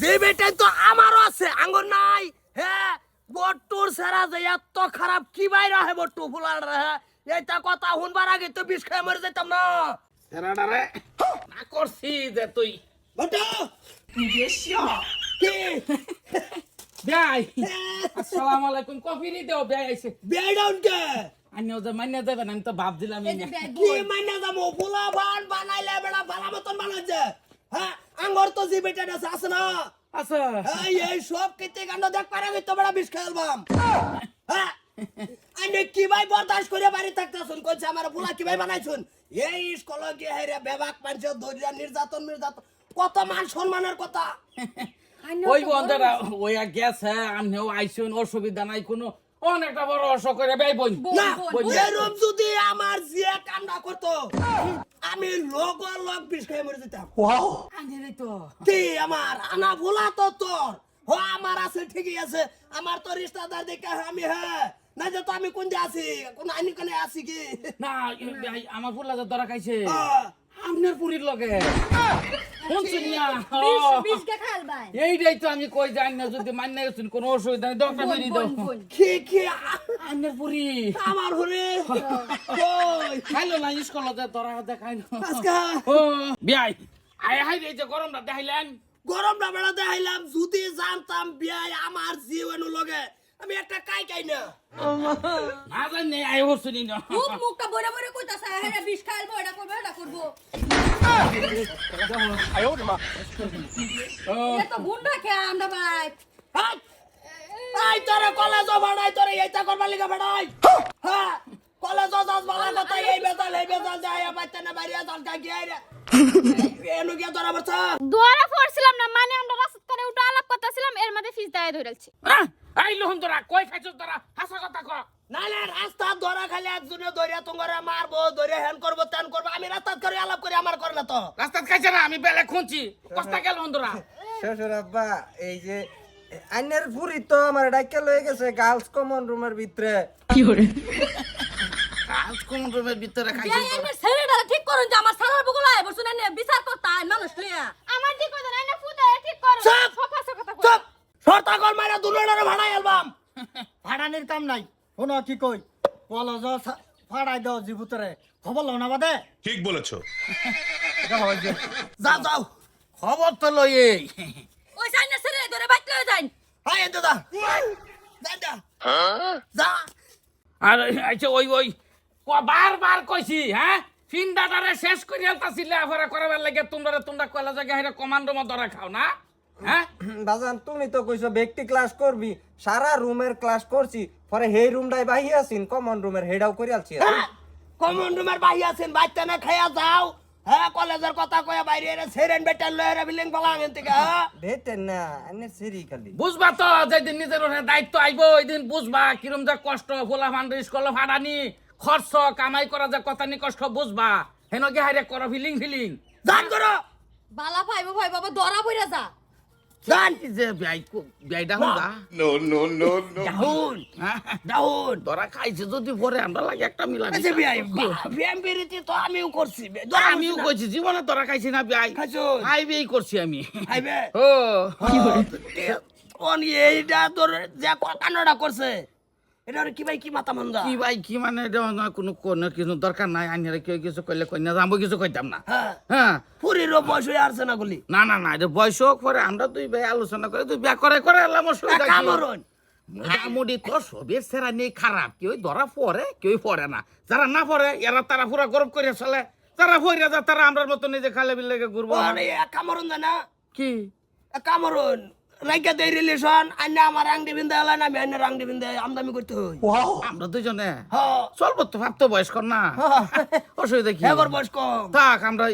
যে বেটাই তো আমারও আছে আঙ্গুর নাই। হ্যাঁ বট্টুর সেরা যে এত খারাপ কি বাইরা হে বট্টু ফুলার রে এইটা কথা শুনবার আগে তো বিষ খেয়ে মরে যেতাম না। সেরাডারে না করছি যে তুই। বট্টু! কি বেয়াই। আসসালামু আলাইকুম কফি নি দেও বেয়াই আইছে। বেডাউন কে আনিও যে মান্য দেবেন আমি তো ভাব দিলাম কি। মাইনা যাব ফুলা বান বানাইলে বেড়া ভালা মতন বানাচ্ছে হ্যাঁ আঙ্গুর তো বেটাটা আছে না? আচ্ছা এই এই সব কেতে কাণ্ড দেখ পারে তো বড় বিষ খেলবাম হ্যাঁ? আইনে কি ভাই বরদাস্ত করে বাড়ি থাকতেছুন কইছে আমার কি ভাই বানাইছুন? এই স্কুল গিয়ে হেরে বেবাক মানুষ ধৈর্য নির্যাতন নির্যাতন। কত মান সম্মানের কথা। ওই বন্ধেরা ওই গেছে আমনেও আইসুন অসুবিধা নাই কোনো অনেকটা বড় অস করে বেই না। এরম যদি আমার যে কামনা করতো আমি লোক লোক বিষ খেয়ে মরে যেতাম। তো। কি আমার আনা ভোলা তো তোর। হ আমার আছে ঠিকই আছে। আমার তো রিস্তাদার দেখে আমি হ্যাঁ না যে তো আমি কোন দিয়ে আছি কোন আইনি কোনে আছি কি? না আমার ফুলা যে ধরা খাইছে। আহ, আমনের পুরীর লগে। ভাই? এইটাই তো আমি কই যাই না যদি মান্য গেছেন কোনো অসুবিধা নেই। দরকার বোন বেরিয়ে বোন দাও বোন। কি কি? আন্নের পুরি। আমার হরে খাইলো না স্কুলতে ধরা দেখাইলো বিয়াই। আয় হাই এই যে গরমটা দেখাইলেন। গরম না বেড়া দেখাইলাম যদি জানতাম বিয়াই আমার জীবন লগে। আমি একটা কাই কাই না। না জানি আয় হচ্ছি না মুখ মুখটা বড় বড় কইতাছে হ্যাঁ বিষ খাইবো এটা করব এটা করব। ও এ তো গুন্ডা কে আমরা ভাই। আই তোরে কলেজ ভাড়াই তোরে এইটা করবার লিগে ভাড়াই হ্যাঁ কলেজ যাস বালা কথা এই বেতাল এই বেতাল যায় বাচ্চা না বাইরে দল কা গিয়ে রে এনু গিয়ে বসা দোয়ারা পড়ছিলাম না মানে আমরা রাস্তা করে উঠে আলাপ করতেছিলাম এর মধ্যে ফিস দায় ধরেছি আই লোহন তোরা কই খাইছস তোরা? হাসা কথা কর নালে রাস্তা ধরা খালি একজনে তোমারে মারবো ধরে হ্যান করব তেন করব আমি রাস্তা করে আলাপ করে আমার করে না তো রাস্তাত খাইছে না আমি বেলে খুঁজছি কষ্টা গেল তোরা? শ্বশুর আব্বা এই যে আইনের তো আমার ডাক্কা লয়ে গেছে গার্লস কমন রুমের ভিতরে। আজ কোন রুমের ভিতরে এনে ছেলেটা ঠিক করুন যে আমার সারার বগুলা আই বসুন বিচার করতা মানুষ লইয়া আমার ঠিক কথা নাই না ফুদা ঠিক করো চুপ! সব হাসা কথা কই চুপ সরতা কর মারা দুলড়ারে ভাড়াই আলবাম ফাড়ানির কাম নাই। শোনো কি কই? কলজ ফাড়াই দাও জিবুতরে খবর লও না বাদে? ঠিক বলেছ। যা। যাও খবর তো লই এই। ওই সাইনে ছেলে ধরে বাইক লয়ে যাই হাই এতে দা যা আর আচ্ছা ওই ওই ক- বারবার কইছি হ্যাঁ ফিন্দাটারে শেষ করে আলতাছিলে আফারা করাবার লাগে তোমরা তোমরা কয়লা জায়গা হেরে কমান্ডো মা ধরা খাও না? হ্যাঁ? বাজান তুমি তো কইছো ব্যক্তি ক্লাস করবি সারা রুমের ক্লাস করছি পরে হেই রুমটাই বাহি আছিন কমন রুমের হেডাও করে আলছি কমন রুমের বাহি আছেন বাচ্চা না খাইয়া যাও। হ্যাঁ কলেজের কথা কয়া বাইরে এরে সেরেন বেটার লয়ে বিল্ডিং পালা আঙেন থেকে হ্যাঁ? ভেটেন না আইনের সিরি খালি। বুঝবা তো যেদিন নিজের ওখানে দায়িত্ব আইব ওই দিন বুঝবা কিরম যে কষ্ট ফোলা ফান্ড স্কুল ফাড়ানি খরচ কামাই করা যে কথা নি কষ্ট বুঝবা? হেন গে হাইরে করো ফিলিং ফিলিং জান করো! বালা ভাইবো ভাই বাবা ধরা পইরা যা। জান যে বিয়াই বিয়াইটা হুন নো নো নো নো ডাউন? ডাউন খাইছে যদি পরে আমরা লাগে একটা মিলা আচ্ছা বিয়াই বিয়াম বিরিতি তো আমিও করছি। আমিও কইছি জীবনে তোরা খাইছি না বিয়াই খাইছো? খাইবেই করছি আমি। আইবে? ও। এইটা তোর যে কান্ডটা করছে? এটা কি ভাই কি মাথা মন্দা কি ভাই কি মানে এটা না কোনো কোনো কিছু দরকার নাই আইনারে কেউ কিছু কিছু কইতাম না। হ্যাঁ। হ্যাঁ। পুরীরও বয়স হয়ে আসছে না গুলি না না না এটা বয়স হোক পরে আমরা দুই ভাই আলোচনা করে তুই বিয়া করে করে এলাম অসুবিধা কি? কামরন। মোটামুটি তো সবের সেরা নেই খারাপ। কেউ ধরা পড়ে কেউ পড়ে না। যারা না পড়ে এরা তারা পুরা গরম করে চলে। যারা পড়ে যায় তারা আমরার মতো নিজে খালে বিলে ঘুরবো। ওখানে কামরন জানা? কি? কামরন। রাইকা দেই রিলেশন আন্না আমার আংটি বিন্দা এলাই না আমি আইনা আংটি বিন্দা আমদামি করতে হই। আমরা দুজনে? হ্যাঁ। চলবো তো ভাবতো বয়স্ক না অসুবিধা কি? এবার বয়স কম। থাক আমরা